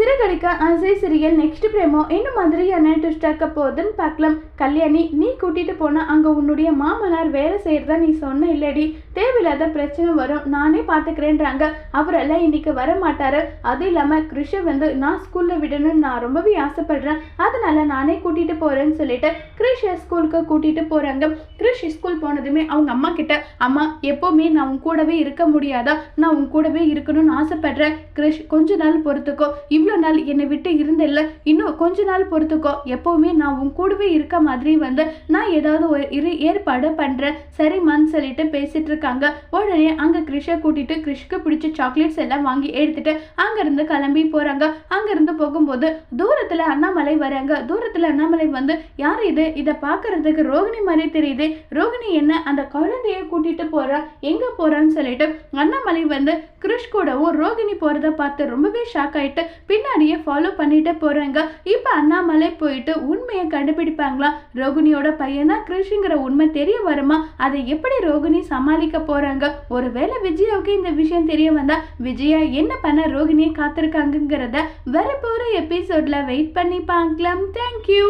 சிறகடிக்க அசை சிறியல் நெக்ஸ்ட் பிரேமோ என்ன மாதிரியான ட்விஸ்ட் ஆக்க போகுதுன்னு பார்க்கலாம். கல்யாணி நீ கூட்டிட்டு போனால் அங்க உன்னுடைய மாமனார் வேலை செய்யறதா நீ சொன்ன இல்லடி. தேவையில்லாத பிரச்சனை வரும். நானே பாத்துக்கிறேன்றாங்க. அவரெல்லாம் இன்னைக்கு வர மாட்டாரு அது இல்லாம கிருஷ வந்து நான் ஸ்கூல்ல விடணும்னு நான் ரொம்பவே ஆசைப்படுறேன். அதனால நானே கூட்டிட்டு போறேன்னு சொல்லிட்டு கிருஷ ஸ்கூலுக்கு கூட்டிட்டு போறாங்க. கிருஷ் ஸ்கூல் போனதுமே அவங்க அம்மா கிட்ட அம்மா எப்பவுமே நான் உன் கூடவே இருக்க முடியாதா? நான் உன் கூடவே இருக்கணும்னு ஆசைப்படுறேன். கிருஷ் கொஞ்ச நாள் பொறுத்துக்கோ. இவ்வளோ நாள் என்னை விட்டு இருந்தில்ல? இன்னும் கொஞ்ச நாள் பொறுத்துக்கோ. எப்பவுமே நான் உன் கூடவே இருக்க மாதிரி வந்து நான் ஏதாவது ஒரு இரு ஏற்பாடு பண்றேன். சரிம்மான்னு சொல்லிட்டு பேசிட்டு இருக்காங்க. உடனே அங்க கிருஷை கூட்டிட்டு கிருஷ்க்கு பிடிச்ச சாக்லேட்ஸ் எல்லாம் வாங்கி எடுத்துட்டு அங்கேருந்து கிளம்பி போறாங்க. அங்கேருந்து போகும்போது தூரத்துல அண்ணாமலை வராங்க. தூரத்துல அண்ணாமலை வந்து யார் இது? இதை பார்க்கறதுக்கு ரோகிணி மாதிரி தெரியுது. ரோகிணி என்ன அந்த குழந்தைய கூட்டிட்டு போறா? எங்க போறான்னு சொல்லிட்டு அண்ணாமலை வந்து கிருஷ் கூடவும் ரோகிணி போறதை பார்த்து ரொம்பவே ஷாக் ஆயிட்டு பின்னாடியே ஃபாலோ பண்ணிட்டு போறாங்க. இப்போ அண்ணாமலை போயிட்டு உண்மையை கண்டுபிடிப்பாங்களா? ரோகிணியோட பையனா கிருஷ்ங்கிற உண்மை தெரிய வருமா? அதை எப்படி ரோகிணி சமாளிக்க போறாங்க? ஒருவேளை விஜயாவுக்கு இந்த விஷயம் தெரிய வந்தா விஜயா என்ன பண்ண ரோகிணியை காத்திருக்காங்கிறத வரப்போற எபிசோட்ல வெயிட் பண்ணி பார்க்கலாம். தேங்க்யூ